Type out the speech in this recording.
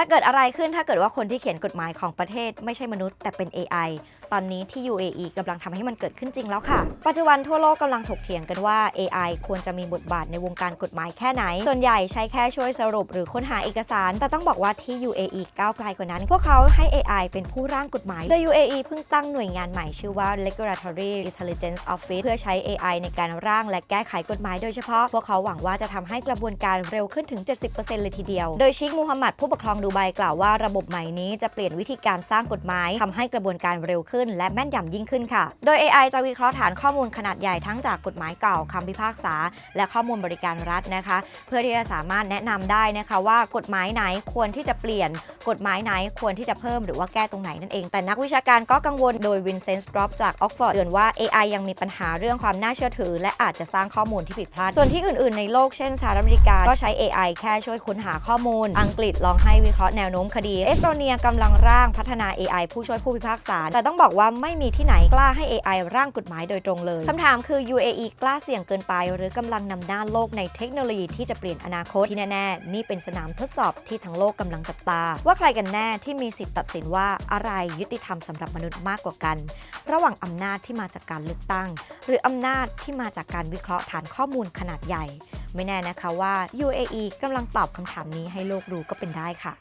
จะเกิดอะไรขึ้นถ้าเกิดว่าคนที่เขียนกฎหมายของประเทศ ไม่ใช่มนุษย์แต่เป็น AI ตอนนี้ที่ UAE กำลังทำให้มันเกิดขึ้นจริงแล้วค่ะ ปัจจุบันทั่วโลกกำลังถกเถียงกันว่า AI ควรจะมีบทบาทในวงการกฎหมายแค่ไหน ส่วนใหญ่ใช้แค่ช่วยสรุปหรือค้นหาเอกสาร แต่ต้องบอกว่าที่ UAE ก้าวไกลกว่านั้น พวกเขาให้ AI เป็นผู้ร่างกฎหมาย โดย UAE เพิ่งตั้งหน่วยงานใหม่ชื่อว่า Regulatory Intelligence Office เพื่อใช้ AI ในการร่างและแก้ไขกฎหมายโดยเฉพาะ พวกเขาหวังว่าจะทำให้กระบวนการเร็วขึ้นถึง 70%เลยทีเดียว โดยชิคมูฮัมหมัดผู้ปกครองดูไบกล่าวว่าระบบใหม่นี้จะเปลี่ยนวิธีการสร้างกฎหมายทำให้กระบวนการเร็วขึ้น และแม่นยำยิ่งขึ้นค่ะ โดย AI จะวิเคราะห์ฐานข้อมูลขนาดใหญ่ทั้งจากกฎหมายเก่าคำพิพากษา และข้อมูลบริการรัฐนะคะ เพื่อที่จะสามารถแนะนำได้นะคะว่ากฎหมายไหนควรที่จะเปลี่ยน กฎหมายไหนควรที่จะเพิ่มหรือว่าแก้ตรงไหนนั่นเอง แต่นักวิชาการก็กังวลโดยวินเซนต์สตรอปจากออกฟอร์ดเตือนว่า AI ยังมีปัญหาเรื่องความน่าเชื่อถือ และอาจจะสร้างข้อมูลที่ผิดพลาดส่วนที่อื่น ๆ ในโลกเช่นสหรัฐอเมริกาก็ใช้ AI แค่ช่วยค้นหาข้อมูล อังกฤษลองให้วิเคราะห์ราะห์แนวโน้มคดีเอสโตเนียกำลังร่างพัฒนา AI ผู้ช่วยผู้พิพากษา แต่ต้องบอกว่าไม่มีที่ไหนกล้าให้ AI ร่างกฎหมายโดยตรงเลยคำถามคือ UAE กล้าเสี่ยงเกินไป หรือกำลังนำหน้าโลกในเทคโนโลยีที่จะเปลี่ยนอนาคตที่แน่ๆ นี่เป็นสนามทดสอบที่ทั้งโลกกำลังจับตา ว่าใครกันแน่ที่มีสิทธิ์ตัดสินว่าอะไรยุติธรรมสำหรับมนุษย์มากกว่ากัน ระหว่างอำนาจที่มาจากการเลือกตั้ง หรืออำนาจที่มาจากการวิเคราะห์ฐานข้อมูลขนาดใหญ่ ไม่แน่นะคะว่า UAE กำลังตอบคำถามนี้ให้โลกรู้ก็เป็นได้ค่ะ